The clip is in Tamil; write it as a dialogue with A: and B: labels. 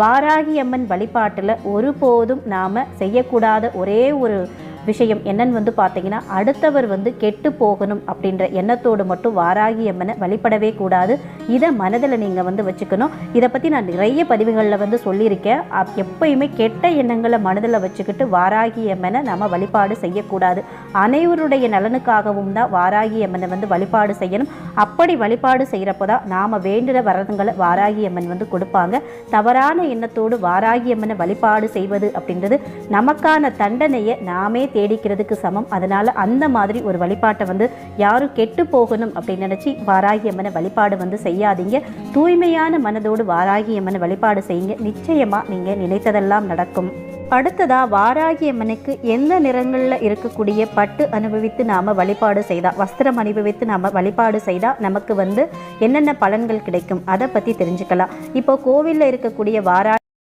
A: வாராகி அம்மன் வழிபாட்டில் ஒருபோதும் நாம் செய்யக்கூடாத ஒரே ஒரு விஷயம் என்னன்னு வந்து பார்த்தீங்கன்னா அடுத்தவர் வந்து கெட்டு போகணும் அப்படின்ற எண்ணத்தோடு மட்டும் வாராகி அம்மனை வழிபடவே கூடாது. இதை மனதில் நீங்கள் வந்து வச்சுக்கணும். இதை பற்றி நான் நிறைய பதிவுகளில் வந்து சொல்லியிருக்கேன். எப்பயுமே கெட்ட எண்ணங்களை மனதில் வச்சுக்கிட்டு வாராகி அம்மனை நம்ம வழிபாடு செய்யக்கூடாது. அனைவருடைய நலனுக்காகவும் தான் வாராகி அம்மனை வந்து வழிபாடு செய்யணும். அப்படி வழிபாடு செய்கிறப்போ தான் நாம் வேண்டுகிற வரதுங்களை வாராகி அம்மன் வந்து கொடுப்பாங்க. தவறான எண்ணத்தோடு வாராகி அம்மனை வழிபாடு செய்வது அப்படின்றது நமக்கான தண்டனையை நாமே தேடிக்கிறதுக்கு சமம். அதனால் அந்த மாதிரி ஒரு வழிபாட்டை வந்து யாரும் கெட்டு போகணும் அப்படின்னு நினச்சி வாராகி அம்மனை வழிபாடு வந்து செய்யாதீங்க. தூய்மையான மனதோடு வாராகி அம்மனை வழிபாடு செய்யுங்க. நிச்சயமாக நீங்கள் நினைத்ததெல்லாம் நடக்கும். அடுத்ததா வாராகி அம்மனுக்கு எந்த நிறங்களில் இருக்கக்கூடிய பட்டு அனுபவித்து நாம் வழிபாடு செய்தால் வஸ்திரம் அனுபவித்து நாம் வழிபாடு செய்தால் நமக்கு வந்து என்னென்ன பலன்கள் கிடைக்கும்? அதை பற்றி தெரிஞ்சுக்கலாம். இப்போ கோவிலில் இருக்கக்கூடிய வாரா